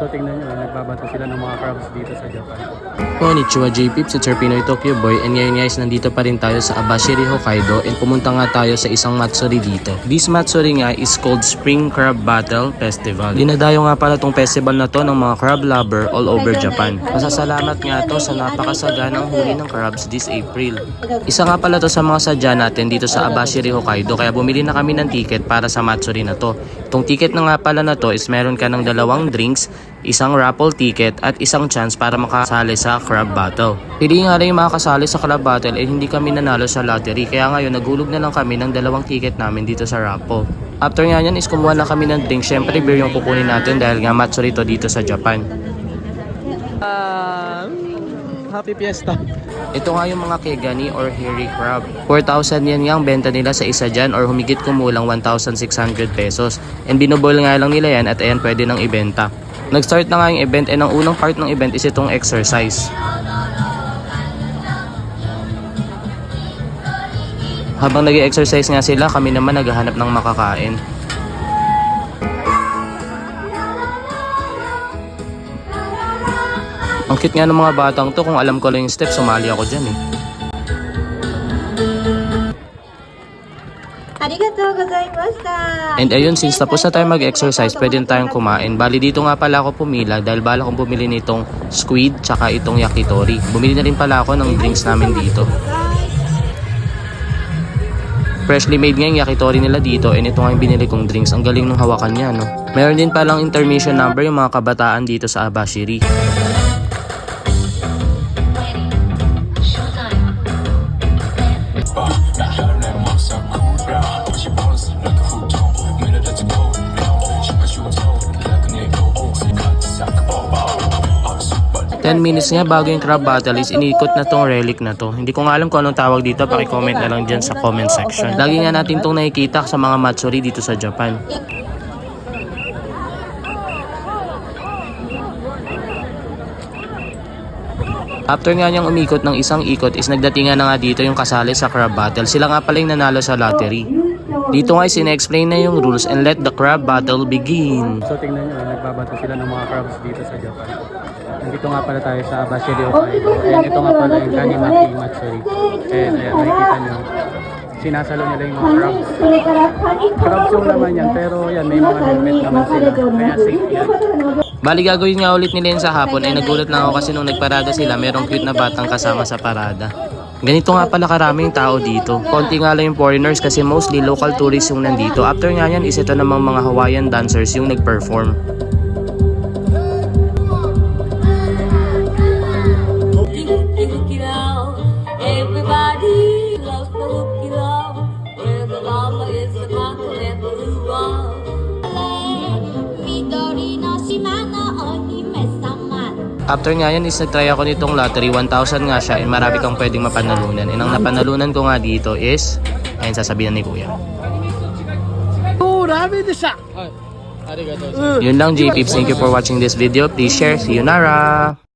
So tingnan nyo, nagbabato sila ng mga crabs dito sa Japan. Konnichiwa J-Pip, si Sir Pinoy Tokyo Boy and ngayon guys nandito pa rin tayo sa Abashiri Hokkaido and pumunta nga tayo sa isang matsuri dito. This matsuri nga is called Spring Crab Battle Festival. Dinadayo nga pala tong festival na to ng mga crab lover all over Japan. Masasalamat nga to sa napakasaganang huli ng crabs this April. Isa nga pala to sa mga sadya natin dito sa Abashiri Hokkaido kaya bumili na kami ng ticket para sa matsuri na to. Itong ticket na nga pala na to is meron ka ng dalawang drinks, isang raffle ticket at isang chance para makasali sa crab battle. Pili nga yung makakasali sa crab battle eh hindi kami nanalo sa lottery kaya ngayon nagulog na lang kami ng dalawang ticket namin dito sa raffle. After nga yan is kumuha na kami ng drink. Syempre beer yung kukunin natin dahil nga matsuri to dito sa Japan. Happy Fiesta! Ito nga yung mga kegani or hairy crab. 4,000 yan nga ang benta nila sa isa dyan or humigit kumulang 1,600 pesos. And binubol nga lang nila yan at ayan pwede nang ibenta. Nag-start na nga yung event and ang unang part ng event is itong exercise. Habang nag exercise nga sila, kami naman naghahanap ng makakain. Ang cute nga ng mga batang to. Kung alam ko lang yung step, sumali ako dyan eh. And ayun, since tapos na tayo mag-exercise, pwede na tayong kumain. Bali, dito nga pala ako pumila dahil bala kong bumili nitong squid tsaka itong yakitori. Bumili na rin pala ako ng drinks namin dito. Freshly made nga yung yakitori nila dito and ito nga yung binili kong drinks. Ang galing nung hawakan niya, no? Meron din palang intermission number yung mga kabataan dito sa Abashiri. Ten minutes nga bago yung crab battle is inikot na tong relic na to. Hindi ko nga alam kung anong tawag dito, paki-comment na lang dyan sa comment section. Lagi nga natin tong nakikita sa mga matsuri dito sa Japan. After nga niyang umikot ng isang ikot is nagdating nga na nga dito yung kasali sa crab battle. Sila nga pala yung nanalo sa lottery. Dito nga sinexplain na yung rules and let the crab battle begin. So tingnan nyo, nagbabato sila ng mga crabs dito sa Japan. Nandito nga pala tayo sa Bashiri Hokkaido. And ito nga pala yung Kanimaki Matsuri. And ayan, nakikita nyo sinasalo nila yung mga crabs. Crabs yung laman yan, pero yan, may mga helmet naman sila. Kaya safe yan. Bali gagawin nga ulit nila yun sa hapon ay nagulat lang ako kasi nung nagparada sila merong cute na batang kasama sa parada. Ganito nga pala karami yung tao dito. Konti nga lang yung foreigners kasi mostly local tourists yung nandito. After nga yan is ito namang mga Hawaiian dancers yung nag-perform. After nga yan is nagtry ako nitong lottery. 1,000 nga siya and marami kang pwedeng mapanalunan. And ang napanalunan ko nga dito is, ayun sasabihin ni kuya. Yun lang J-Peeps. Thank you for watching this video. Please share. See you Nara!